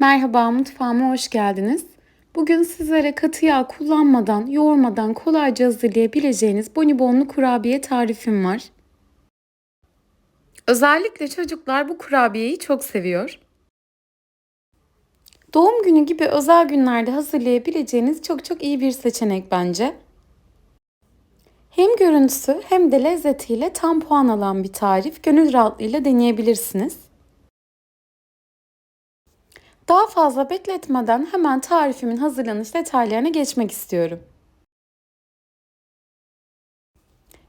Merhaba, mutfağıma hoş geldiniz. Bugün sizlere katı yağ kullanmadan, yoğurmadan kolayca hazırlayabileceğiniz bonibonlu kurabiye tarifim var. Özellikle çocuklar bu kurabiyeyi çok seviyor. Doğum günü gibi özel günlerde hazırlayabileceğiniz çok çok iyi bir seçenek bence. Hem görüntüsü hem de lezzetiyle tam puan alan bir tarif gönül rahatlığıyla deneyebilirsiniz. Daha fazla bekletmeden hemen tarifimin hazırlanış detaylarına geçmek istiyorum.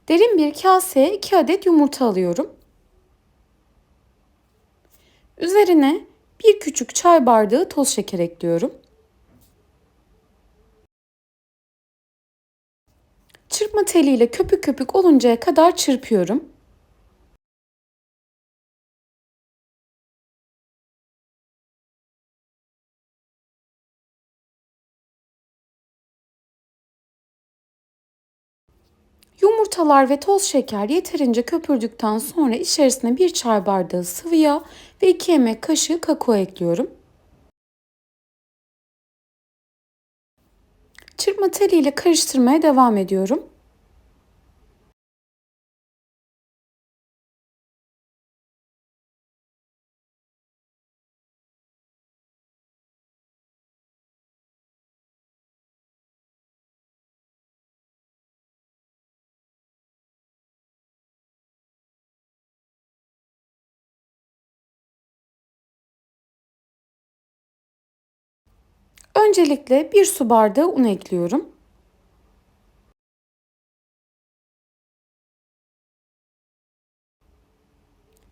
Derin bir kaseye 2 adet yumurta alıyorum. Üzerine bir küçük çay bardağı toz şeker ekliyorum. Çırpma teliyle köpük köpük oluncaya kadar çırpıyorum. Yumurtalar ve toz şeker yeterince köpürdükten sonra içerisine bir çay bardağı sıvı yağ ve 2 yemek kaşığı kakao ekliyorum. Çırpma teliyle karıştırmaya devam ediyorum. Öncelikle bir su bardağı un ekliyorum.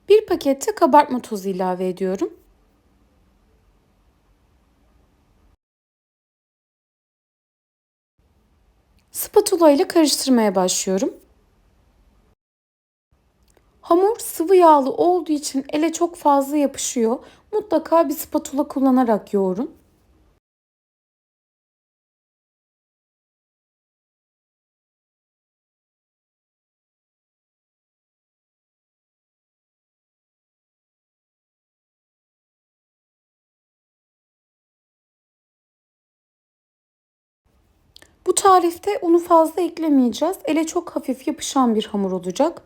Bir pakette kabartma tozu ilave ediyorum. Spatula ile karıştırmaya başlıyorum. Hamur sıvı yağlı olduğu için ele çok fazla yapışıyor. Mutlaka bir spatula kullanarak yoğurun. Bu tarifte unu fazla eklemeyeceğiz. Ele çok hafif yapışan bir hamur olacak.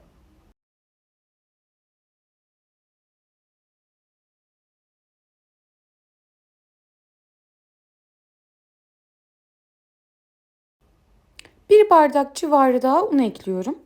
Bir bardak civarı daha un ekliyorum.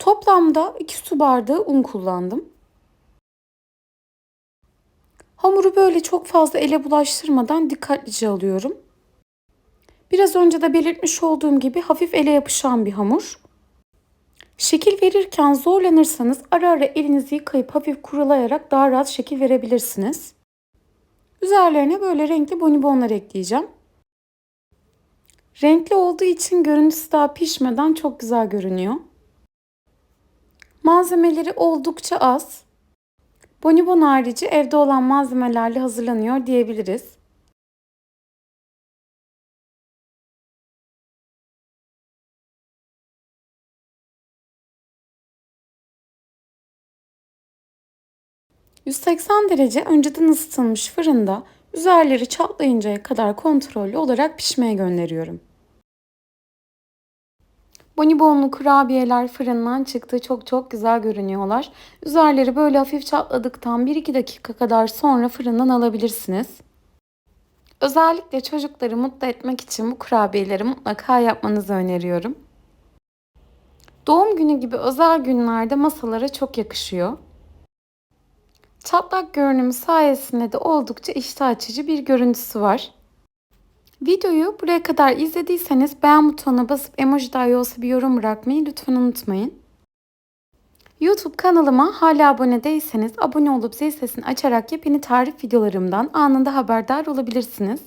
Toplamda 2 su bardağı un kullandım. Hamuru böyle çok fazla ele bulaştırmadan dikkatlice alıyorum. Biraz önce de belirtmiş olduğum gibi hafif ele yapışan bir hamur. Şekil verirken zorlanırsanız ara ara elinizi yıkayıp hafif kurulayarak daha rahat şekil verebilirsiniz. Üzerlerine böyle renkli bonibonlar ekleyeceğim. Renkli olduğu için görüntüsü daha pişmeden çok güzel görünüyor. Malzemeleri oldukça az. Bonibon harici evde olan malzemelerle hazırlanıyor diyebiliriz. ...180 derece önceden ısıtılmış fırında üzerleri çatlayıncaya kadar kontrollü olarak pişmeye gönderiyorum. Bonibonlu kurabiyeler fırından çıktı. Çok çok güzel görünüyorlar. Üzerleri böyle hafif çatladıktan 1-2 dakika kadar sonra fırından alabilirsiniz. Özellikle çocukları mutlu etmek için bu kurabiyeleri mutlaka yapmanızı öneriyorum. Doğum günü gibi özel günlerde masalara çok yakışıyor. Çatlak görünümü sayesinde de oldukça iştah açıcı bir görüntüsü var. Videoyu buraya kadar izlediyseniz beğen butonuna basıp emoji dahi olsa bir yorum bırakmayı lütfen unutmayın. YouTube kanalıma hala abone değilseniz abone olup zil sesini açarak yepyeni tarif videolarımdan anında haberdar olabilirsiniz.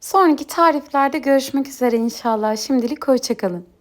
Sonraki tariflerde görüşmek üzere inşallah. Şimdilik hoşçakalın.